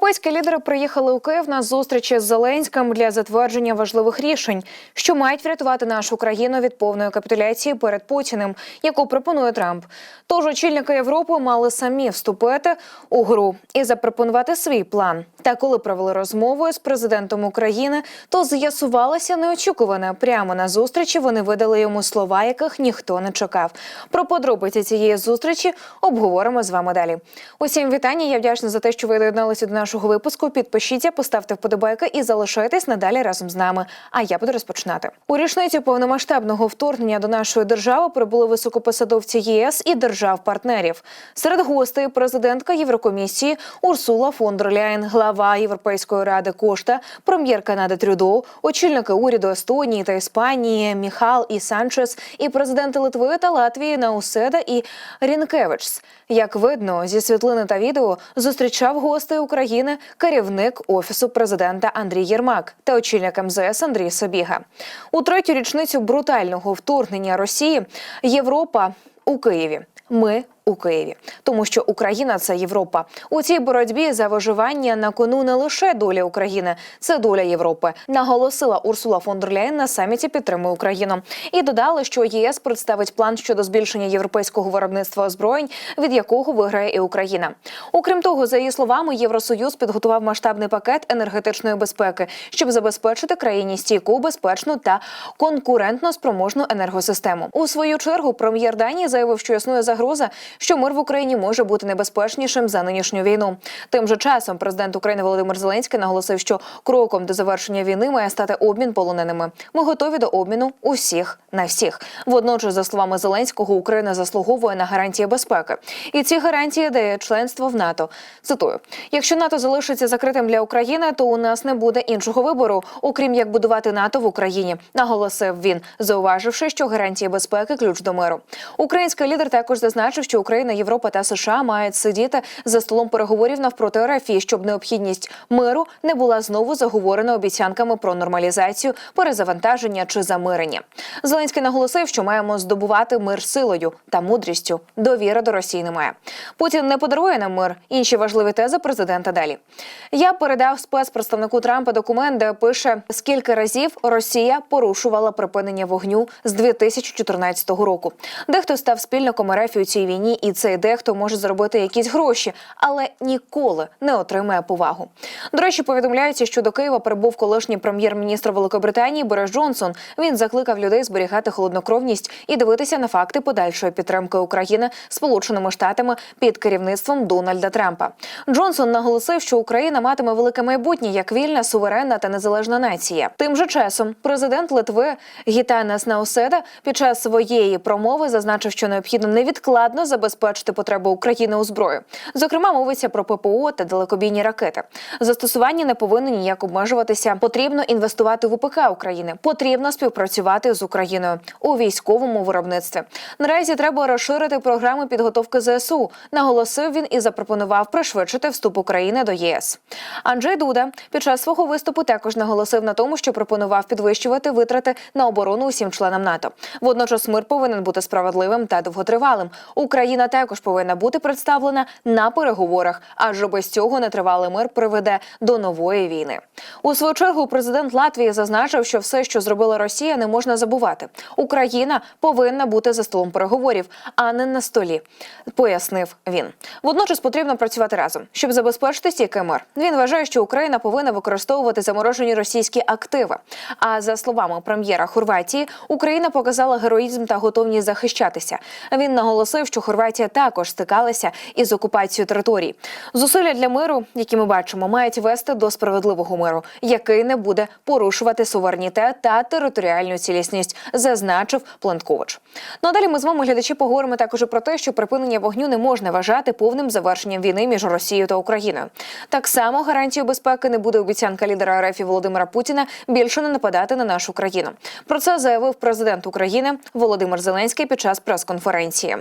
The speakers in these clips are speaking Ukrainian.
Європейські лідери приїхали у Київ на зустрічі з Зеленським для затвердження важливих рішень, що мають врятувати нашу країну від повної капітуляції перед Путіним, яку пропонує Трамп. Тож очільники Європи мали самі вступити у гру і запропонувати свій план. Та коли провели розмову з президентом України, то з'ясувалося неочікуване. Прямо на зустрічі вони видали йому слова, яких ніхто не чекав. Про подробиці цієї зустрічі обговоримо з вами далі. Усім вітання. Я вдячна за те, що ви доєдналися до нашого випуску. Підпишіться, поставте вподобайки і залишайтесь надалі разом з нами. А я буду розпочинати. У річницю повномасштабного вторгнення до нашої держави прибули високопосадовці ЄС і держав-партнерів. Серед гостей президентка Єврокомісії Урсула фон дер Ляєн, глава Європейської ради Кошта, прем'єр Канади Трюдо, очільники уряду Естонії та Іспанії Міхал і Санчес, і президенти Литви та Латвії Науседа і Рінкевичс. Як видно, зі світлини та відео зустрічав гостей України керівник офісу президента Андрій Єрмак та очільник МЗС Андрій Собіга. У третю річницю брутального вторгнення Росії Європа у Києві. Ми у Києві, тому що Україна це Європа. У цій боротьбі за виживання на кону не лише доля України, це доля Європи. Наголосила Урсула фон дер Ляєн на саміті підтримує Україну і додали, що ЄС представить план щодо збільшення європейського виробництва озброєнь, від якого виграє і Україна. Окрім того, за її словами, Євросоюз підготував масштабний пакет енергетичної безпеки, щоб забезпечити країні стійку, безпечну та конкурентно спроможну енергосистему. У свою чергу прем'єр Данії заявив, що існує загроза, що мир в Україні може бути небезпечнішим за нинішню війну. Тим же часом президент України Володимир Зеленський наголосив, що кроком до завершення війни має стати обмін полоненими. Ми готові до обміну усіх на всіх. Водночас, за словами Зеленського, Україна заслуговує на гарантії безпеки, і ці гарантії дає членство в НАТО. Цитую: якщо НАТО залишиться закритим для України, то у нас не буде іншого вибору, окрім як будувати НАТО в Україні. Наголосив він, зауваживши, що гарантії безпеки ключ до миру. Український лідер також зазначив, що Україна, Європа та США мають сидіти за столом переговорів навпроти РФ, щоб необхідність миру не була знову заговорена обіцянками про нормалізацію, перезавантаження чи замирення. Зеленський наголосив, що маємо здобувати мир силою та мудрістю. Довіри до Росії немає. Путін не подарує нам мир. Інші важливі тези президента далі. Я передав спецпредставнику Трампа документ, де пише скільки разів Росія порушувала припинення вогню з 2014 року. Дехто став спільником РФ у цій війні, і цей дехто може заробити якісь гроші, але ніколи не отримає повагу. До речі, повідомляється, що до Києва прибув колишній прем'єр-міністр Великобританії Борис Джонсон. Він закликав людей зберігати холоднокровність і дивитися на факти подальшої підтримки України Сполученими Штатами під керівництвом Дональда Трампа. Джонсон наголосив, що Україна матиме велике майбутнє як вільна, суверенна та незалежна нація. Тим же часом президент Литви Гітанас Науседа під час своєї промови зазначив, що необхідно невідкладно забезпечити потреби України у зброї. Зокрема, мовиться про ППО та далекобійні ракети. Застосування не повинно ніяк обмежуватися. Потрібно інвестувати в УПК України. Потрібно співпрацювати з Україною у військовому виробництві. Наразі треба розширити програми підготовки ЗСУ. Наголосив він і запропонував пришвидшити вступ України до ЄС. Анджей Дуда під час свого виступу також наголосив на тому, що пропонував підвищувати витрати на оборону усім членам НАТО. Водночас мир повинен бути справедливим та довготривалим. Україна також повинна бути представлена на переговорах, адже без цього нетривалий мир приведе до нової війни. У свою чергу президент Латвії зазначив, що все, що зробила Росія, не можна забувати. Україна повинна бути за столом переговорів, а не на столі, пояснив він. Водночас потрібно працювати разом, щоб забезпечити стійкий мир. Він вважає, що Україна повинна використовувати заморожені російські активи. А за словами прем'єра Хорватії, Україна показала героїзм та готовність захищатися. Він наголосив, що Хорватія також стикалася із окупацією територій. Зусилля для миру, які ми бачимо, мають вести до справедливого миру, який не буде порушувати суверенітет та територіальну цілісність, зазначив Планкович. Ну а далі ми з вами глядачі поговоримо також про те, що припинення вогню не можна вважати повним завершенням війни між Росією та Україною. Так само гарантією безпеки не буде обіцянка лідера РФ Володимира Путіна більше не нападати на нашу країну. Про це заявив президент України Володимир Зеленський під час прес-конференції.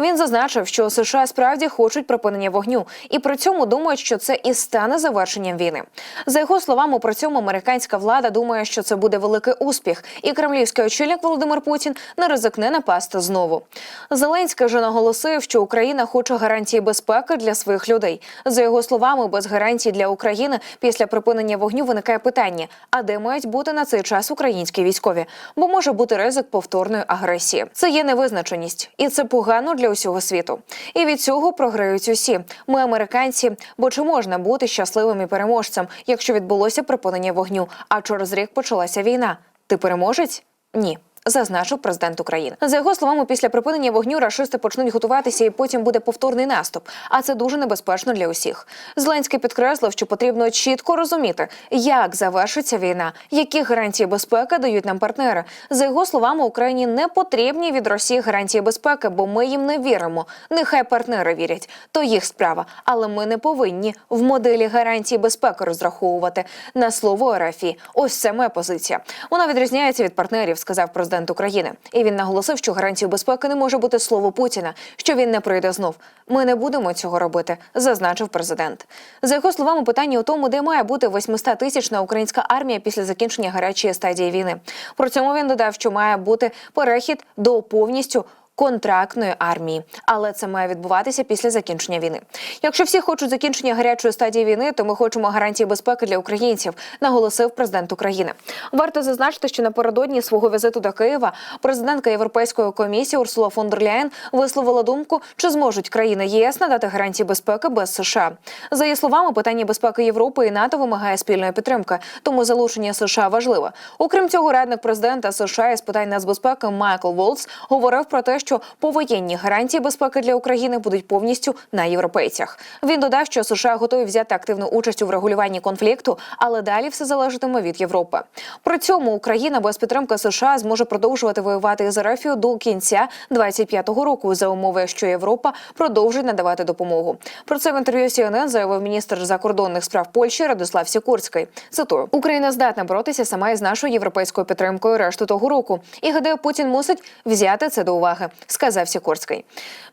Він зазначив, що США справді хочуть припинення вогню, і при цьому думають, що це і стане завершенням війни. За його словами, при цьому американська влада думає, що це буде великий успіх, і кремлівський очільник Володимир Путін не ризикне напасти знову. Зеленський же наголосив, що Україна хоче гарантії безпеки для своїх людей. За його словами, без гарантій для України після припинення вогню виникає питання: а де мають бути на цей час українські військові? Бо може бути ризик повторної агресії. Це є невизначеність, і це погано для усього світу. І від цього програють усі. Ми американці. Бо чи можна бути щасливим і переможцем, якщо відбулося припинення вогню, а через рік почалася війна? Ти переможець? Ні. Зазначив президент України за його словами, після припинення вогню рашисти почнуть готуватися, і потім буде повторний наступ. А це дуже небезпечно для усіх. Зеленський підкреслив, що потрібно чітко розуміти, як завершиться війна, які гарантії безпеки дають нам партнери. За його словами, Україні не потрібні від Росії гарантії безпеки, бо ми їм не віримо. Нехай партнери вірять, то їх справа. Але ми не повинні в моделі гарантії безпеки розраховувати на слово РФІ. Ось це моя позиція. Вона відрізняється від партнерів, сказав президент України. І він наголосив, що гарантією безпеки не може бути слово Путіна, що він не прийде знов. Ми не будемо цього робити, зазначив президент. За його словами, питання у тому, де має бути 800 тисячна українська армія після закінчення гарячої стадії війни. Про цьому він додав, що має бути перехід до повністю контрактної армії, але це має відбуватися після закінчення війни. Якщо всі хочуть закінчення гарячої стадії війни, то ми хочемо гарантії безпеки для українців, наголосив президент України. Варто зазначити, що напередодні свого візиту до Києва президентка Європейської комісії Урсула фон дер Ляєн висловила думку, чи зможуть країни ЄС надати гарантії безпеки без США. За її словами, питання безпеки Європи і НАТО вимагає спільної підтримки, тому залучення США важливе. Окрім цього, радник президента США із питань нацбезпеки Майкл Волц говорив про те, що повоєнні гарантії безпеки для України будуть повністю на європейцях. Він додав, що США готові взяти активну участь у врегулюванні конфлікту, але далі все залежатиме від Європи. При цьому Україна без підтримки США зможе продовжувати воювати з РФ до кінця 25-го року за умови, що Європа продовжить надавати допомогу. Про це в інтерв'ю CNN заявив міністр закордонних справ Польщі Радослав Сікорський. Цитую: Україна здатна боротися сама із нашою європейською підтримкою решту того року. І гадаю, Путін мусить взяти це до уваги сказав Сікорський.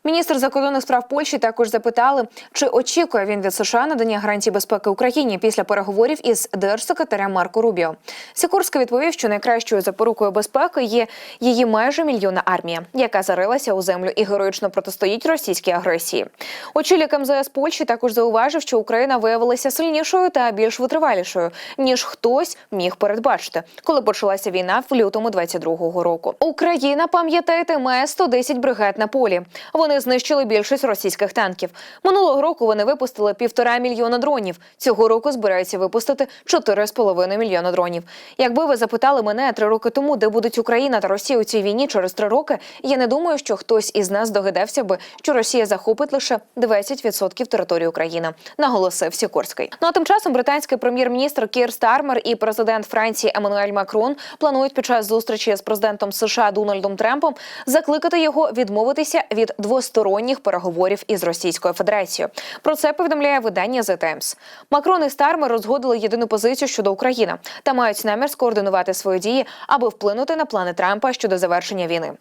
Міністр закордонних справ Польщі також запитали, чи очікує він від США надання гарантій безпеки Україні після переговорів із держсекретарем Марко Рубіо. Сікорський відповів, що найкращою запорукою безпеки є її майже мільйонна армія, яка зарилася у землю і героїчно протистоїть російській агресії. Очільник МЗС Польщі також зауважив, що Україна виявилася сильнішою та більш витривалішою, ніж хтось міг передбачити, коли почалася війна в лютому 22-го року. Україна пам'ятаєте, має 110 бригад на полі. Вони знищили більшість російських танків. Минулого року вони випустили півтора мільйона дронів. Цього року збираються випустити 4,5 мільйона дронів. Якби ви запитали мене три роки тому, де будуть Україна та Росія у цій війні через три роки, я не думаю, що хтось із нас догадався би, що Росія захопить лише 20% території України, наголосив Сікорський. Ну а тим часом британський прем'єр-міністр Кір Стармер і президент Франції Еммануель Макрон планують під час зустрічі з президентом США Дональдом Трампом закликати його відмовитися від двосторонніх переговорів із Російською Федерацією. Про це повідомляє видання The Times. Макрон і Стармер розгодили єдину позицію щодо України та мають намір скоординувати свої дії, аби вплинути на плани Трампа щодо завершення війни.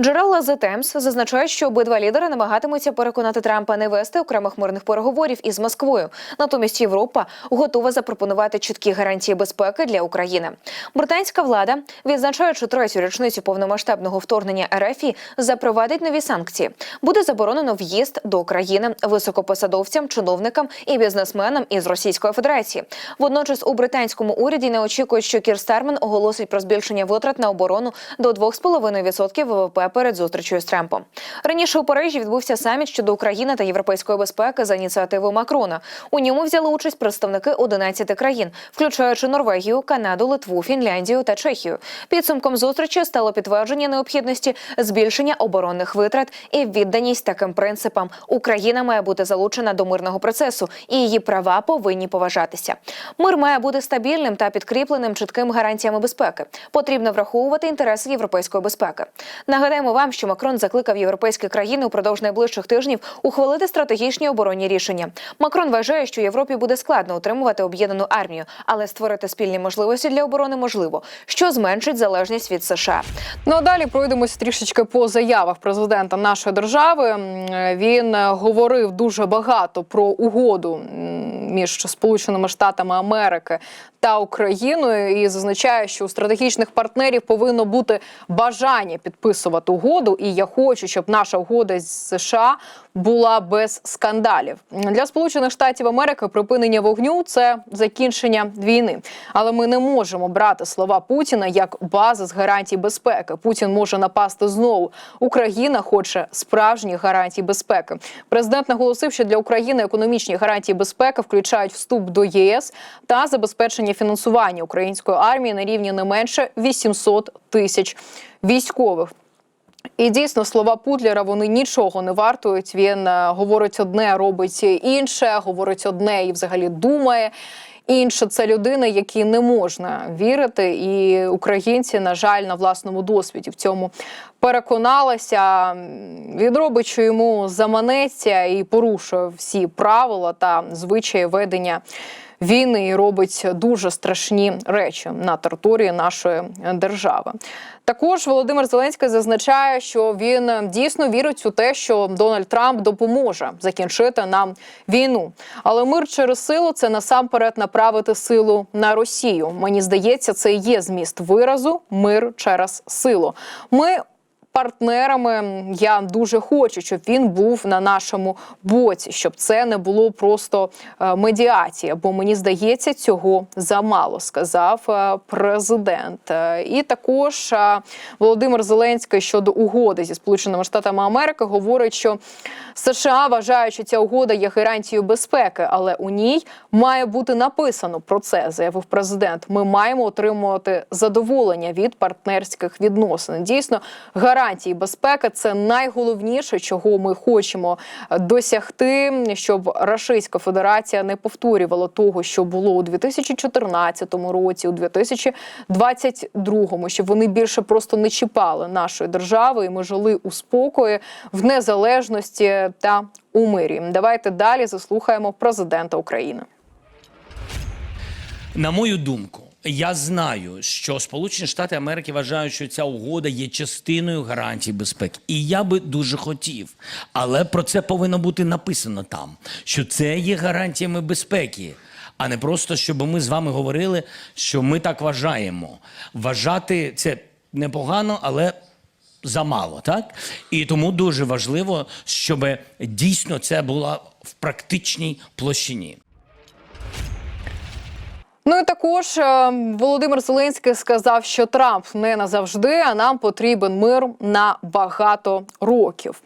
Джерела The Times зазначають, що обидва лідери намагатимуться переконати Трампа не вести окремих мирних переговорів із Москвою. Натомість Європа готова запропонувати чіткі гарантії безпеки для України. Британська влада, відзначаючи третю річницю повномасштабного вторгнення РФ, запровадить нові санкції. Буде заборонено в'їзд до країни високопосадовцям, чиновникам і бізнесменам із Російської Федерації. Водночас у британському уряді не очікують, що Кір Стармен оголосить про збільшення витрат на оборону до 2,5% ВВП перед зустрічю з Трампом. Раніше у Парижі відбувся саміт щодо України та європейської безпеки за ініціативи Макрона. У ньому взяли участь представники 11 країн, включаючи Норвегію, Канаду, Литву, Фінляндію та Чехію. Підсумком зустрічі стало підтвердження необхідності збільшення оборонних витрат і відданість таким принципам. Україна має бути залучена до мирного процесу, і її права повинні поважатися. Мир має бути стабільним та підкріпленим чіткими гарантіями безпеки. Потрібно враховувати інтереси європейської безпеки. Нагадаємо вам, що Макрон закликав європейські країни упродовж найближчих тижнів ухвалити стратегічні оборонні рішення. Макрон вважає, що Європі буде складно утримувати об'єднану армію, але створити спільні можливості для оборони можливо, що зменшить залежність від США. Ну а далі пройдемось трішечки по заявах президента нашої держави він е, говорив дуже багато про угоду між Сполученими Штатами Америки та Україною і зазначає, що у стратегічних партнерів повинно бути бажання підписувати угоду. І я хочу, щоб наша угода з США була без скандалів для Сполучених Штатів Америки. Припинення вогню це закінчення війни, але ми не можемо брати слова Путіна як бази з гарантій безпеки. Путін може напасти знову. Україна хоче справжніх гарантій безпеки. Президент наголосив, що для України економічні гарантії безпеки включають вступ до ЄС та забезпечення фінансування української армії на рівні не менше 800 тисяч військових. І дійсно слова Путлера вони нічого не вартують. Він е, говорить одне, робить інше, говорить одне і взагалі думає. Інше це людина, які не можна вірити, і українці, на жаль, на власному досвіді в цьому переконалися. Він робить, що йому заманеться і порушує всі правила та звичаї ведення війни і робить дуже страшні речі на території нашої держави. Також Володимир Зеленський зазначає, що він дійсно вірить у те, що Дональд Трамп допоможе закінчити нам війну. Але мир через силу це насамперед направити силу на Росію. Мені здається, це є зміст виразу мир через силу. Ми партнерами. Я дуже хочу, щоб він був на нашому боці, щоб це не було просто е, медіація. Бо мені здається, цього замало, сказав е, президент. Е, І також Володимир Зеленський щодо угоди зі Сполученими Штатами Америки говорить, що США вважають, що ця угода є гарантією безпеки, але у ній має бути написано про це, заявив президент. Ми маємо отримувати задоволення від партнерських відносин. Дійсно, гарантії безпеки це найголовніше, чого ми хочемо досягти, щоб Російська Федерація не повторювала того, що було у 2014 році, у 2022, щоб вони більше просто не чіпали нашої держави, і ми жили у спокої в незалежності та у мирі. Давайте далі заслухаємо президента України. На мою думку, я знаю, що Сполучені Штати Америки вважають, що ця угода є частиною гарантій безпеки. І я би дуже хотів, але про це повинно бути написано там, що це є гарантіями безпеки. А не просто, щоб ми з вами говорили, що ми так вважаємо. Вважати це непогано, але замало, так? І тому дуже важливо, щоб дійсно це було в практичній площині. Ну і також е, Володимир Зеленський сказав, що Трамп не назавжди, а нам потрібен мир на багато років.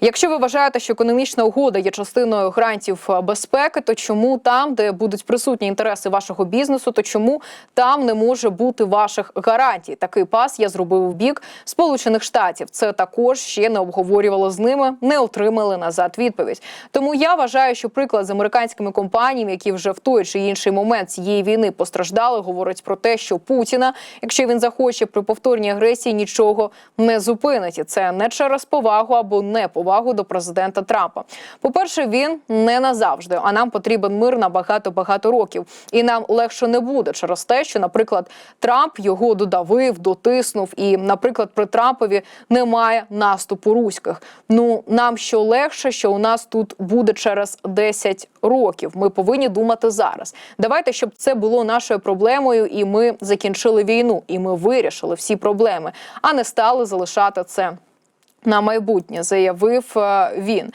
Якщо ви вважаєте, що економічна угода є частиною грантів е, безпеки, то чому там, де будуть присутні інтереси вашого бізнесу, то чому там не може бути ваших гарантій? Такий пас я зробив в бік Сполучених Штатів. Це також ще не обговорювало з ними, не отримали назад відповідь. Тому я вважаю, що приклад з американськими компаніями, які вже в той чи інший момент цієї війни постраждали, говорить про те, що Путіна, якщо він захоче при повторній агресії, нічого не зупинить. І це не через повагу або неповагу до президента Трампа. По перше, він не назавжди, а нам потрібен мир на багато багато років, і нам легше не буде через те, що, наприклад, Трамп його додавив, дотиснув, і, наприклад, при Трампові немає наступу руських. Ну нам що легше, що у нас тут буде через 10 років. Ми повинні думати зараз. Давайте, щоб це було нашою проблемою, і ми закінчили війну, і ми вирішили всі проблеми, а не стали залишати це. На майбутнє заявив е, він,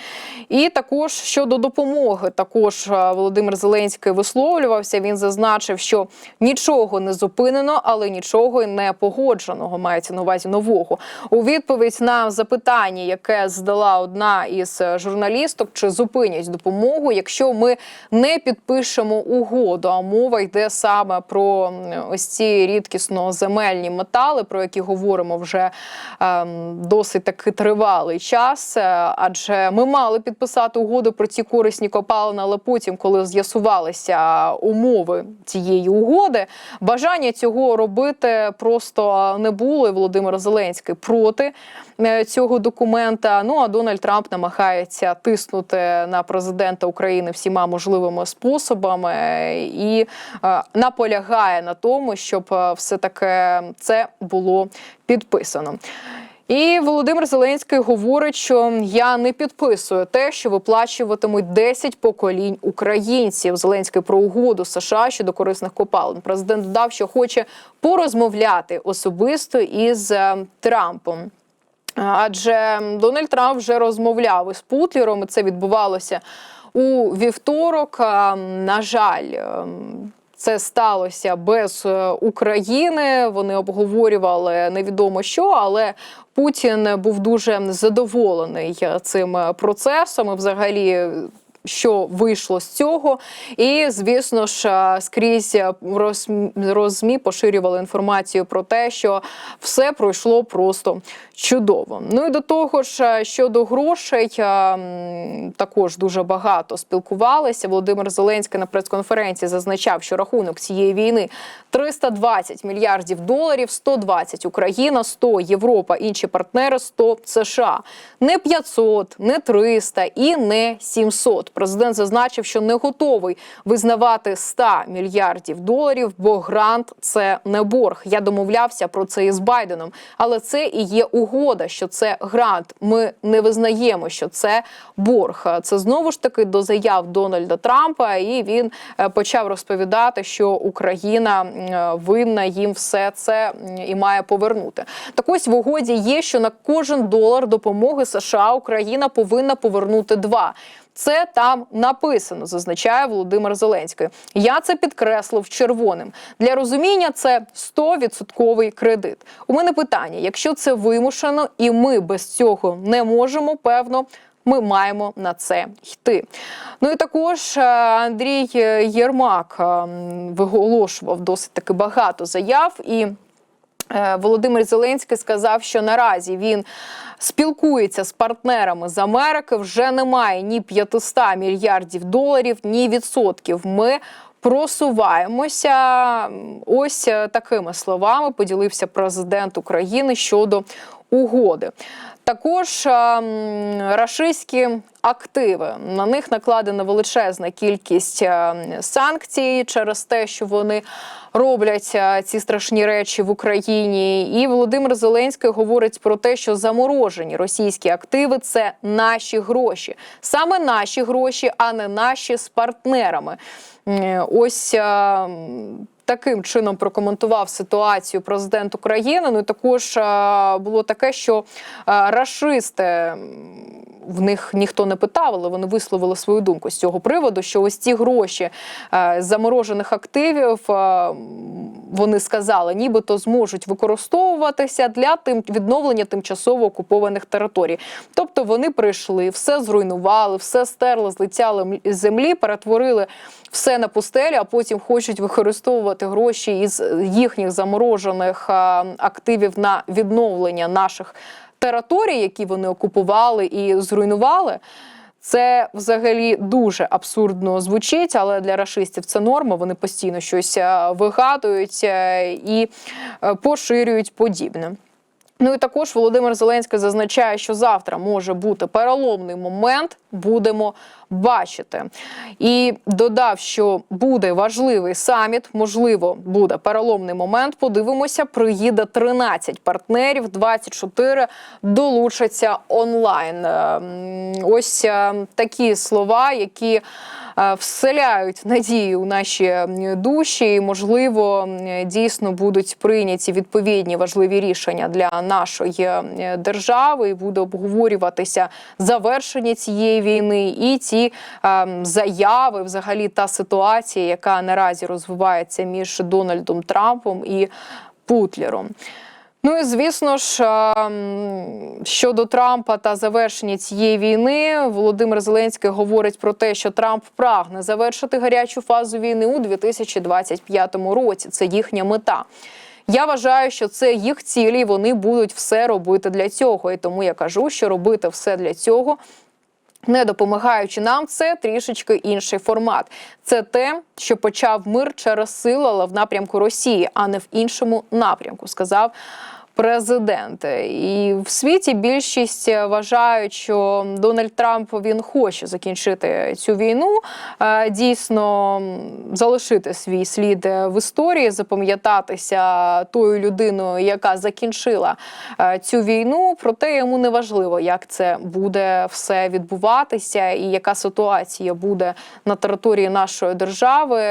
і також щодо допомоги, також е, Володимир Зеленський висловлювався. Він зазначив, що нічого не зупинено, але нічого не погодженого. Мається на увазі нового у відповідь на запитання, яке здала одна із журналісток, чи зупинять допомогу, якщо ми не підпишемо угоду. А мова йде саме про ось ці рідкісно земельні метали, про які говоримо вже ем, досить таки тривалий час. Е, Адже ми мали підписати угоду про ці корисні копалини, але потім, коли з'ясувалися умови цієї угоди, бажання цього робити просто не було. І Володимир Зеленський проти е, цього документа. Ну а Дональд Трамп намагається тиснути на президента України всіма можливими способами е, і наполягає на тому, щоб все таки це було підписано. І Володимир Зеленський говорить, що я не підписую те, що виплачуватимуть 10 поколінь українців. Зеленський про угоду США щодо корисних копалин. Президент додав, що хоче порозмовляти особисто із е, Трампом. Адже Дональд Трамп вже розмовляв із Путлером, і це відбувалося у вівторок. На жаль, ем, це сталося без е, України. Вони обговорювали невідомо що, але Путін був дуже задоволений е, цим е, процесом. І взагалі. Що вийшло з цього, і звісно ж скрізь роз- розмі поширювали інформацію про те, що все пройшло просто чудово. Ну і до того ж, щодо грошей, також дуже багато спілкувалися. Володимир Зеленський на прес-конференції зазначав, що рахунок цієї війни 320 мільярдів доларів, 120 Україна, 100 Європа, інші партнери, 100 США. Не 500, не 300 і не 700. Президент зазначив, що не готовий визнавати 100 мільярдів доларів, бо грант це не борг. Я домовлявся про це із Байденом, але це і є угода, що це грант. Ми не визнаємо, що це борг. Це знову ж таки до заяв Дональда Трампа, і він е, почав розповідати, що Україна е, винна їм все це і має повернути. Так ось в угоді є, що на кожен долар допомоги США Україна повинна повернути два. Це там написано, зазначає Володимир Зеленський. Я це підкреслив червоним. Для розуміння це 100% кредит. У мене питання: якщо це вимушено, і ми без цього не можемо, певно. Ми маємо на це йти. Ну і також е, Андрій Єрмак е, виголошував досить таки багато заяв і. Е, Володимир Зеленський сказав, що наразі він спілкується з партнерами з Америки. Вже немає ні 500 мільярдів доларів, ні відсотків. Ми просуваємося. Ось е, такими словами поділився президент України щодо угоди. Також е, рашистські активи на них накладена величезна кількість е, санкцій через те, що вони роблять е, ці страшні речі в Україні. І Володимир Зеленський говорить про те, що заморожені російські активи це наші гроші, саме наші гроші, а не наші з партнерами. Ось. Таким чином прокоментував ситуацію президент України. Ну і також е, було таке, що е, рашисти в них ніхто не питав, але вони висловили свою думку з цього приводу, що ось ці гроші е, заморожених активів вони сказали, нібито зможуть використовуватися для тим відновлення тимчасово окупованих територій. Тобто вони прийшли, все зруйнували, все стерли з лиця землі, перетворили все на пустелі, а потім хочуть використовувати гроші із їхніх заморожених активів на відновлення наших територій, які вони окупували і зруйнували. Це взагалі дуже абсурдно звучить, але для рашистів це норма. Вони постійно щось е, вигадують е, і е, поширюють подібне. Ну і також Володимир Зеленський зазначає, що завтра може бути переломний момент. Будемо бачити. І додав, що буде важливий саміт. Можливо, буде переломний момент. Подивимося, приїде 13 партнерів, 24 долучаться онлайн. Е, Ось е, такі слова, які е, вселяють надію у наші душі. І, можливо, дійсно будуть прийняті відповідні важливі рішення для нашої держави. І буде обговорюватися завершення цієї війни і ті ем, заяви, взагалі та ситуація, яка наразі розвивається між Дональдом Трампом і Путлером. Ну і звісно ж, ем, щодо Трампа та завершення цієї війни, Володимир Зеленський говорить про те, що Трамп прагне завершити гарячу фазу війни у 2025 році. Це їхня мета. Я вважаю, що це їх цілі, і вони будуть все робити для цього. І тому я кажу, що робити все для цього не допомагаючи нам, це трішечки інший формат. Це те, що почав мир через силу, але в напрямку Росії, а не в іншому напрямку, сказав президент. І в світі більшість вважають, що Дональд Трамп він хоче закінчити цю війну, е, дійсно залишити свій слід в історії, запам'ятатися тою людиною, яка закінчила е, цю війну. Проте йому не важливо, як це буде все відбуватися, і яка ситуація буде на території нашої держави.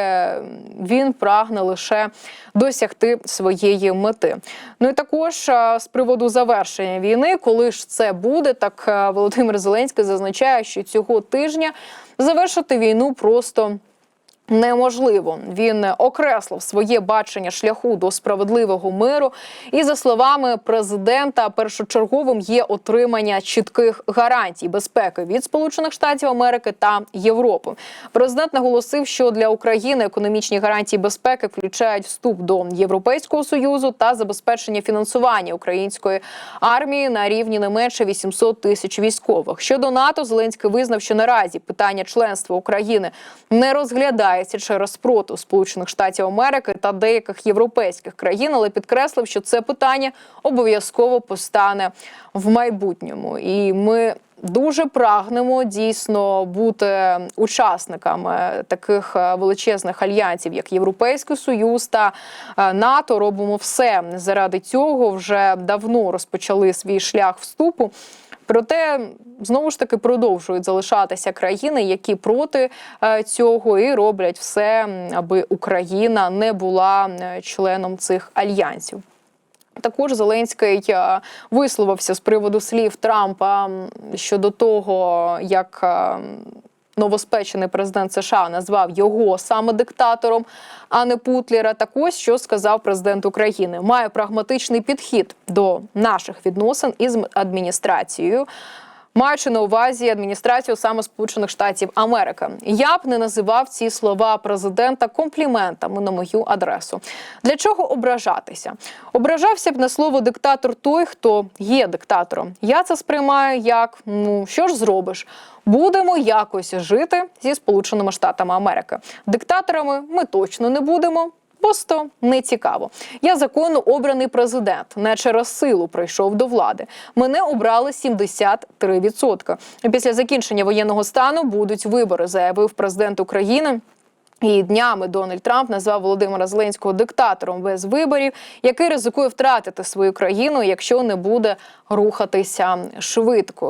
Він прагне лише досягти своєї мети. Ну і також е, з приводу завершення війни, коли ж це буде, так е, Володимир Зеленський зазначає, що цього тижня завершити війну просто. Неможливо він окреслив своє бачення шляху до справедливого миру. І за словами президента, першочерговим є отримання чітких гарантій безпеки від Сполучених Штатів Америки та Європи. Президент наголосив, що для України економічні гарантії безпеки включають вступ до Європейського союзу та забезпечення фінансування української армії на рівні не менше 800 тисяч військових. Щодо НАТО, Зеленський визнав, що наразі питання членства України не розглядається через спротив Сполучених Штатів Америки та деяких європейських країн, але підкреслив, що це питання обов'язково постане в майбутньому, і ми. Дуже прагнемо дійсно бути учасниками таких е, величезних альянсів, як Європейський Союз та е, НАТО. Робимо все заради цього. Вже давно розпочали свій шлях вступу. Проте знову ж таки продовжують залишатися країни, які проти е, цього і роблять все, аби Україна не була е, членом цих альянсів. Також Зеленський е, висловився з приводу слів Трампа щодо того, як е, новоспечений президент США назвав його саме диктатором, а не Путлера. Так ось що сказав президент України: має прагматичний підхід до наших відносин із адміністрацією. Маючи на увазі адміністрацію саме Сполучених Штатів Америки, я б не називав ці слова президента компліментами на мою адресу. Для чого ображатися? Ображався б на слово диктатор той, хто є диктатором. Я це сприймаю як ну що ж зробиш? Будемо якось жити зі Сполученими Штатами Америки. Диктаторами ми точно не будемо. Просто не цікаво. Я законно обраний президент. Не через силу прийшов до влади. Мене обрали 73%. Після закінчення воєнного стану будуть вибори, заявив президент України. І днями Дональд Трамп назвав Володимира Зеленського диктатором без виборів, який ризикує втратити свою країну, якщо не буде рухатися швидко.